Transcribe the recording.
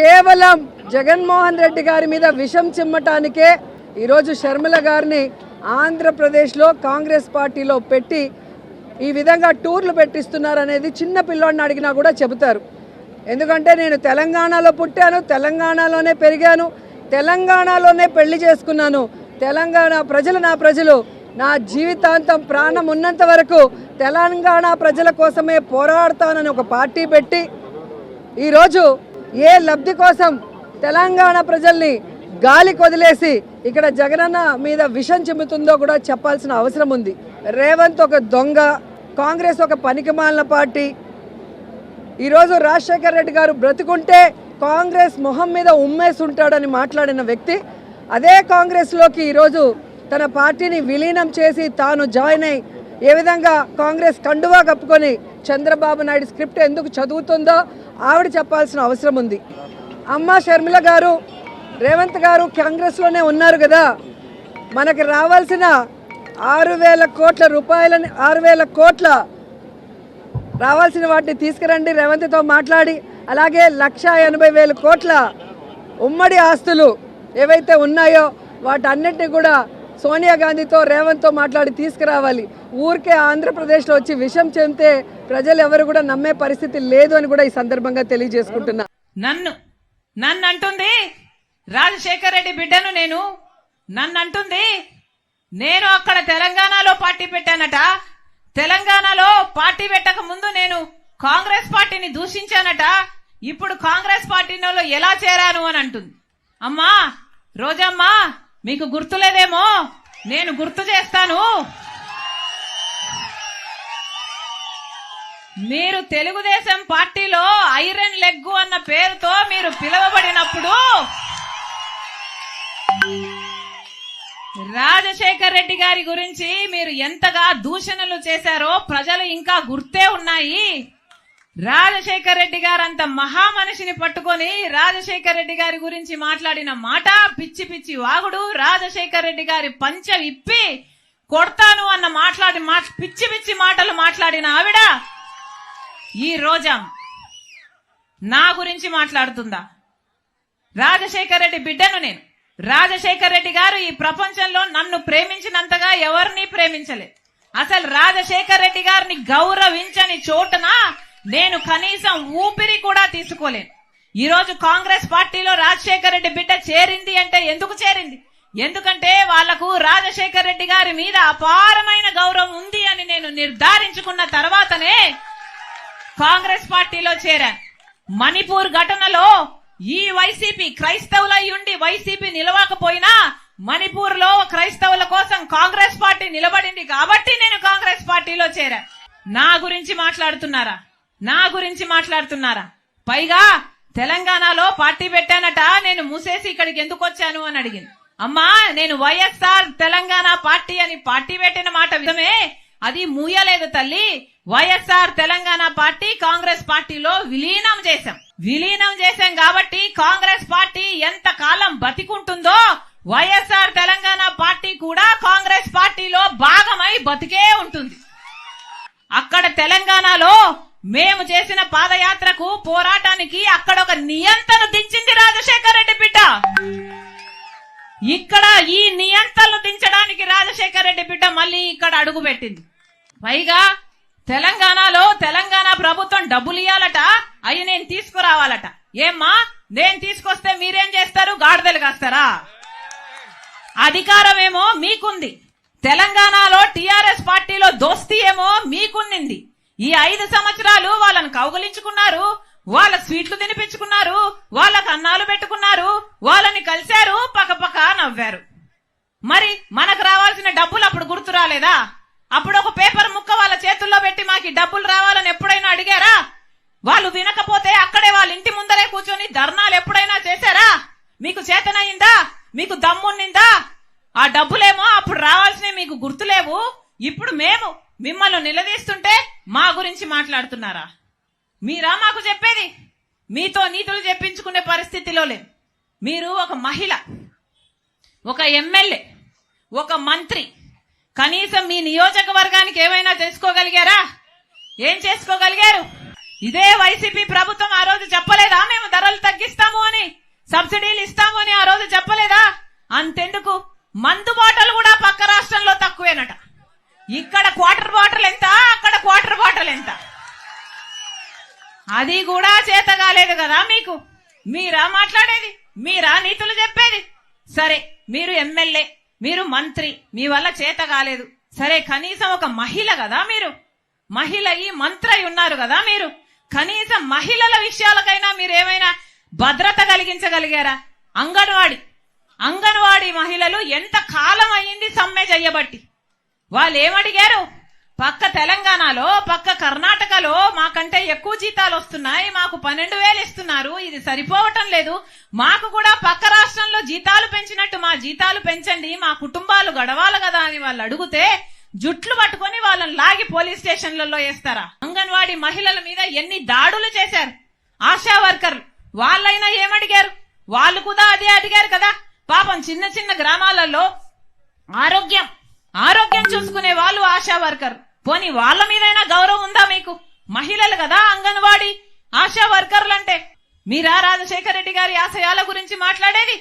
కేవలం జగన్మోహన్ రెడ్డి గారి మీద విషం చిమ్మటానికే ఈరోజు షర్మిల గారిని ఆంధ్రప్రదేశ్లో కాంగ్రెస్ పార్టీలో పెట్టి ఈ విధంగా టూర్లు పెట్టిస్తున్నారనేది చిన్న పిల్లోడిని అడిగినా కూడా చెబుతారు. ఎందుకంటే నేను తెలంగాణలో పుట్టాను తెలంగాణలోనే పెరిగాను తెలంగాణలోనే పెళ్ళి చేసుకున్నాను. తెలంగాణ ప్రజలు నా ప్రజలు. నా జీవితాంతం ప్రాణం ఉన్నంత వరకు తెలంగాణ ప్రజల కోసమే పోరాడతానని ఒక పార్టీ పెట్టి ఈరోజు ఏ లబ్ధి కోసం తెలంగాణ ప్రజల్ని గాలి కొదిలేసి ఇక్కడ జగనన్న మీద విషం చెబుతుందో కూడా చెప్పాల్సిన అవసరం ఉంది. రేవంత్ ఒక దొంగ కాంగ్రెస్ ఒక పనికిమాలిన పార్టీ. ఈరోజు రాజశేఖర రెడ్డి గారు బ్రతుకుంటే కాంగ్రెస్ మొహం మీద ఉమ్మేసి ఉంటాడని మాట్లాడిన వ్యక్తి. అదే కాంగ్రెస్లోకి ఈరోజు తన పార్టీని విలీనం చేసి తాను జాయిన్ అయి ఏ విధంగా కాంగ్రెస్ కండువా కప్పుకొని చంద్రబాబు నాయుడు స్క్రిప్ట్ ఎందుకు చదువుతుందో ఆవిడ చెప్పాల్సిన అవసరం ఉంది. అమ్మ షర్మిల గారు రేవంత్ గారు కాంగ్రెస్లోనే ఉన్నారు కదా. మనకి రావాల్సిన ఆరు వేల కోట్ల రూపాయలని ఆరు వేల కోట్ల రావాల్సిన వాటిని తీసుకురండి రేవంత్తో మాట్లాడి. అలాగే లక్ష ఎనభై వేల కోట్ల ఉమ్మడి ఆస్తులు ఏవైతే ఉన్నాయో వాటన్నిటిని కూడా సోనియా గాంధీతో రేవంత్తో మాట్లాడి తీసుకురావాలి. ఊరికే ఆంధ్రప్రదేశ్లో వచ్చి విషం చెందితే ప్రజలు ఎవరు కూడా నమ్మే పరిస్థితి లేదు అని కూడా ఈ సందర్భంగా తెలియజేసుకుంటున్నా. నన్ను నన్ను అంటుంది రాజశేఖర్ రెడ్డి బిడ్డను నేను. నన్ను అంటుంది నేను అక్కడ తెలంగాణలో పార్టీ పెట్టానట. తెలంగాణలో పార్టీ పెట్టక ముందు నేను కాంగ్రెస్ పార్టీని దూషించానట. ఇప్పుడు కాంగ్రెస్ పార్టీలో ఎలా చేరాను అని అంటుంది. అమ్మా రోజమ్మా మీకు గుర్తులేదేమో? నేను గుర్తు చేస్తాను. మీరు తెలుగుదేశం పార్టీలో ఐరన్ లెగ్గు అన్న పేరుతో మీరు పిలువబడినప్పుడు రాజశేఖర్ రెడ్డి గారి గురించి మీరు ఎంతగా దూషణలు చేశారో ప్రజలు ఇంకా గుర్తే ఉన్నాయి. రాజశేఖర్ రెడ్డి గారు అంత మహామనిషిని పట్టుకొని రాజశేఖర్ రెడ్డి గారి గురించి మాట్లాడిన మాట పిచ్చి పిచ్చి వాగుడు. రాజశేఖర్ రెడ్డి గారి పంచ విప్పి కొడతాను అన్న మాట్లాడి మా పిచ్చి పిచ్చి మాటలు మాట్లాడిన ఆవిడ ఈ రోజా నా గురించి మాట్లాడుతుందా? రాజశేఖర్ రెడ్డి బిడ్డను నేను. రాజశేఖర్ రెడ్డి గారు ఈ ప్రపంచంలో నన్ను ప్రేమించినంతగా ఎవరిని ప్రేమించలే అసలు రాజశేఖర్ రెడ్డి గారిని గౌరవించని చోటున నేను కనీసం ఊపిరి కూడా తీసుకోలేను. ఈ రోజు కాంగ్రెస్ పార్టీలో రాజశేఖర్ రెడ్డి బిడ్డ చేరింది అంటే ఎందుకు చేరింది? ఎందుకంటే వాళ్ళకు రాజశేఖర్ రెడ్డి గారి మీద అపారమైన గౌరవం ఉంది అని నేను నిర్ధారించుకున్న తర్వాతనే కాంగ్రెస్ పార్టీలో చేరాను. మణిపూర్ ఘటనలో ఈ వైసీపీ క్రైస్తవులై ఉండి వైసీపీ నిలవకపోయినా మణిపూర్లో క్రైస్తవుల కోసం కాంగ్రెస్ పార్టీ నిలబడింది కాబట్టి నేను కాంగ్రెస్ పార్టీలో చేరా నా గురించి మాట్లాడుతున్నారా? నా గురించి మాట్లాడుతున్నారా? పైగా తెలంగాణలో పార్టీ పెట్టానట నేను మూసేసి ఇక్కడికి ఎందుకు వచ్చాను అని అడిగింది. అమ్మా నేను వైఎస్ఆర్ తెలంగాణ పార్టీ అని పార్టీ పెట్టిన మాట విధమే. అది మూయలేదు తల్లి. వైఎస్ఆర్ తెలంగాణ పార్టీ కాంగ్రెస్ పార్టీలో విలీనం చేశాం. విలీనం చేశాం కాబట్టి కాంగ్రెస్ పార్టీ ఎంత కాలం బతికుంటుందో వైఎస్ఆర్ తెలంగాణ పార్టీ కూడా కాంగ్రెస్ పార్టీలో భాగమై బతికే ఉంటుంది. అక్కడ తెలంగాణలో మేము చేసిన పాదయాత్రకు పోరాటానికి అక్కడ ఒక నియంత్రణ దించింది రాజశేఖర్ రెడ్డి బిడ్డ. ఇక్కడ ఈ నియంత్రణలు దించడానికి రాజశేఖర్ రెడ్డి బిడ్డ మళ్ళీ ఇక్కడ అడుగు పెట్టింది. పైగా తెలంగాణలో తెలంగాణ ప్రభుత్వం డబ్బులు ఇవ్వాలట అవి నేను తీసుకురావాలట. ఏమ్మా నేను తీసుకొస్తే మీరేం చేస్తారు? గాడిదలు కాస్తారా? అధికారం ఏమో మీకుంది. తెలంగాణలో టిఆర్ఎస్ పార్టీలో దోస్తీ ఏమో మీకుంది ఈ ఐదు సంవత్సరాలు వాళ్ళని కౌగలించుకున్నారు వాళ్ళ స్వీట్లు తినిపించుకున్నారు వాళ్ళకు అన్నాలు పెట్టుకున్నారు వాళ్ళని కలిశారు పక్కపక్క నవ్వారు. మరి మనకు రావాల్సిన డబ్బులు అప్పుడు గుర్తు రాలేదా? అప్పుడు ఒక పేపర్ ముక్క వాళ్ళ చేతుల్లో పెట్టి మాకు డబ్బులు రావాలని ఎప్పుడైనా అడిగారా? వాళ్ళు వినకపోతే అక్కడే వాళ్ళ ఇంటి ముందరే కూర్చొని ధర్నాలు ఎప్పుడైనా చేశారా? మీకు చేతనయిందా మీకు దమ్మున్నిందా? ఆ డబ్బులేమో అప్పుడు రావాల్సినవి మీకు గుర్తులేవు. ఇప్పుడు మేము మిమ్మల్ని నిలదీస్తుంటే మా గురించి మాట్లాడుతున్నారా? మీరా మాకు చెప్పేది? మీతో నీతులు చెప్పించుకునే పరిస్థితిలో లేదు మీరు ఒక మహిళ ఒక ఎమ్మెల్యే ఒక మంత్రి కనీసం మీ నియోజకవర్గానికి ఏమైనా తెలుసుకోగలిగారా? ఏం చేసుకోగలిగారు? ఇదే వైసీపీ ప్రభుత్వం ఆ రోజు చెప్పలేదా? మేము ధరలు తగ్గిస్తాము అని సబ్సిడీలు ఇస్తాము అని ఆ రోజు చెప్పలేదా? అంతెందుకు? మందు బాటలు కూడా పక్క రాష్ట్రంలో తక్కువేనట. ఇక్కడ క్వార్టర్ బాటిల్ ఎంత? వాటర్ బాటిల్ ఎంత? అది కూడా చేత కాలేదు కదా మీకు? మీరా మాట్లాడేది? మీరా నీతులు చెప్పేది? సరే మీరు ఎమ్మెల్యే మీరు మంత్రి మీ వల్ల చేత కాలేదు. సరే కనీసం ఒక మహిళ కదా మీరు? మహిళ ఈ మంత్రి ఉన్నారు కదా మీరు? కనీసం మహిళల విషయాలకైనా మీరు ఏమైనా భద్రత కలిగించగలిగారా? అంగన్వాడి అంగన్వాడి మహిళలు ఎంత కాలం అయ్యింది సమ్మె చెయ్యబట్టి వాళ్ళు ఏమడిగారు పక్క తెలంగాణలో పక్క కర్ణాటకలో మాకంటే ఎక్కువ జీతాలు వస్తున్నాయి మాకు పన్నెండు వేలు ఇస్తున్నారు ఇది సరిపోవటం లేదు. మాకు కూడా పక్క రాష్ట్రంలో జీతాలు పెంచినట్టు మా జీతాలు పెంచండి మా కుటుంబాలు గడవాలి కదా అని వాళ్ళు అడిగితే జుట్లు పట్టుకొని వాళ్ళని లాగి పోలీస్ స్టేషన్లలో వేస్తారా? అంగన్వాడీ మహిళల మీద ఎన్ని దాడులు చేశారు? ఆశా వర్కర్లు వాళ్ళైనా ఏమడిగారు? వాళ్ళు కూడా అదే అడిగారు కదా. పాపం చిన్న చిన్న గ్రామాలలో ఆరోగ్యం ఆరోగ్యం చూసుకునే వాళ్ళు ఆశా వర్కర్ పోనీ వాళ్ళ మీదైనా గౌరవం ఉందా మీకు? మహిళలు కదా అంగన్వాడీ ఆశా వర్కర్లు అంటే మీరా రాజశేఖర రెడ్డి గారి ఆశయాల గురించి మాట్లాడేది?